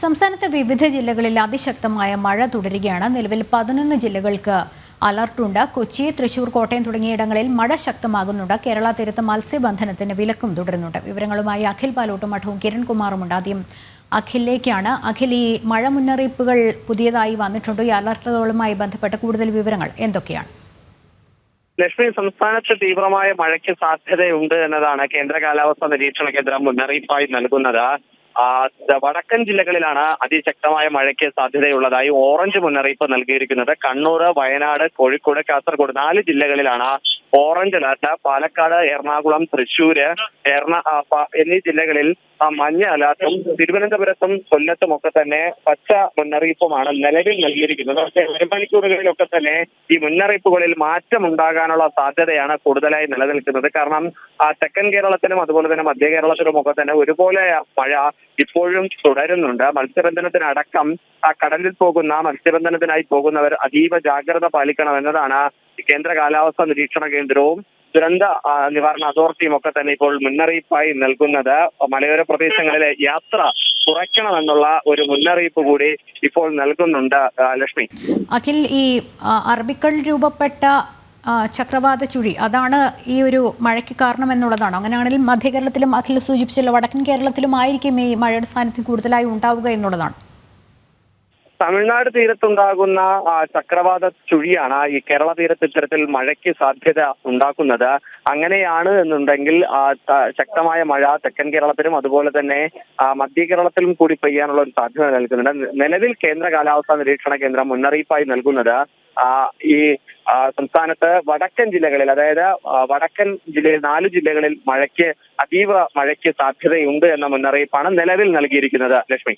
സംസ്ഥാനത്തെ വിവിധ ജില്ലകളിൽ അതിശക്തമായ മഴ തുടരുകയാണ്. നിലവിൽ പതിനൊന്ന് ജില്ലകൾക്ക് അലർട്ടുണ്ട് കൊച്ചി തൃശൂർ കോട്ടയം തുടങ്ങിയിടങ്ങളിൽ മഴ ശക്തമാകുന്നുണ്ട്. കേരള തീരത്ത് മത്സ്യബന്ധനത്തിന് വിലക്കും തുടരുന്നുണ്ട്. വിവരങ്ങളുമായി അഖിൽ പാലോട്ടും മഠവും കിരൺകുമാറുമുണ്ട്. ആദ്യം അഖിലിലേക്കാണ്. അഖിൽ ഈ മഴ മുന്നറിയിപ്പുകൾ പുതിയതായി വന്നിട്ടുണ്ട്. ഈ അലർട്ടുകളുമായി ബന്ധപ്പെട്ട കൂടുതൽ വിവരങ്ങൾ എന്തൊക്കെയാണ്? ലക്ഷ്മി സംസ്ഥാനത്ത് തീവ്രമായ മഴയ്ക്ക് സാധ്യതയുണ്ട് എന്നതാണ് കേന്ദ്ര കാലാവസ്ഥാ നിരീക്ഷണ കേന്ദ്രം മുന്നറിയിപ്പായി നൽകുന്നത്. വടക്കൻ ജില്ലകളിലാണ് അതിശക്തമായ മഴയ്ക്ക് സാധ്യതയുള്ളതായി ഓറഞ്ച് മുന്നറിയിപ്പ് നൽകിയിരിക്കുന്നത്. കണ്ണൂർ വയനാട് കോഴിക്കോട് കാസർഗോഡ് നാല് ജില്ലകളിലാണ് ഓറഞ്ച് അലർട്ട് പാലക്കാട് എറണാകുളം തൃശൂർ എറണ എന്നീ ജില്ലകളിൽ മഞ്ഞ അലർട്ടും തിരുവനന്തപുരത്തും കൊല്ലത്തും ഒക്കെ തന്നെ പച്ച മുന്നറിയിപ്പുമാണ് നിലവിൽ നൽകിയിരിക്കുന്നത്. പക്ഷേ ഒരു മണിക്കൂറുകളിലൊക്കെ തന്നെ ഈ മുന്നറിയിപ്പുകളിൽ മാറ്റം ഉണ്ടാകാനുള്ള സാധ്യതയാണ് കൂടുതലായി നിലനിൽക്കുന്നത്. കാരണം തെക്കൻ കേരളത്തിലും അതുപോലെ തന്നെ മധ്യ കേരളത്തിലും ഒക്കെ തന്നെ ഒരുപോലെ മഴ ഇപ്പോഴും തുടരുന്നുണ്ട്. മത്സ്യബന്ധനത്തിനടക്കം കടലിൽ പോകുന്ന മത്സ്യബന്ധനത്തിനായി പോകുന്നവർ അതീവ ജാഗ്രത പാലിക്കണം എന്നതാണ് കേന്ദ്ര കാലാവസ്ഥാ നിരീക്ഷണ കേന്ദ്രവും ദുരന്ത നിവാരണ അതോറിറ്റിയും ഒക്കെ തന്നെ ഇപ്പോൾ മുന്നറിയിപ്പായി നൽകുന്നത്. മലയോര പ്രദേശങ്ങളിലെ യാത്ര കുറയ്ക്കണമെന്നുള്ള ഒരു മുന്നറിയിപ്പ് കൂടി ഇപ്പോൾ നൽകുന്നുണ്ട് ലക്ഷ്മി. അഖിൽ ഈ അറബിക്കൾ രൂപപ്പെട്ട ചക്രവാത ചുഴി അതാണ് ഈ ഒരു മഴയ്ക്ക് കാരണം എന്നുള്ളതാണ് അങ്ങനെയാണെങ്കിൽ മധ്യ കേരളത്തിലും അഖിൽ സൂചിപ്പിച്ചല്ലോ വടക്കൻ കേരളത്തിലും ആയിരിക്കും ഈ മഴയുടെ സാന്നിധ്യം കൂടുതലായി ഉണ്ടാവുക എന്നുള്ളതാണ്. തമിഴ്നാട് തീരത്തുണ്ടാകുന്ന ചക്രവാത ചുഴിയാണ് ഈ കേരള തീരത്ത് ഇത്തരത്തിൽ മഴയ്ക്ക് സാധ്യത ഉണ്ടാക്കുന്നത്. അങ്ങനെയാണ് എന്നുണ്ടെങ്കിൽ ശക്തമായ മഴ തെക്കൻ കേരളത്തിലും അതുപോലെ തന്നെ മധ്യ കേരളത്തിലും കൂടി പെയ്യാനുള്ള ഒരു സാധ്യത നൽകുന്നുണ്ട്. നിലവിൽ കേന്ദ്ര കാലാവസ്ഥാ നിരീക്ഷണ കേന്ദ്രം മുന്നറിയിപ്പായി നൽകുന്നത് ഈ സംസ്ഥാനത്ത് വടക്കൻ ജില്ലകളിൽ അതായത് വടക്കൻ ജില്ലയിൽ നാല് ജില്ലകളിൽ മഴയ്ക്ക് അതീവ മഴയ്ക്ക് സാധ്യതയുണ്ട് എന്ന മുന്നറിയിപ്പാണ് നിലവിൽ നൽകിയിരിക്കുന്നത്. ലക്ഷ്മി.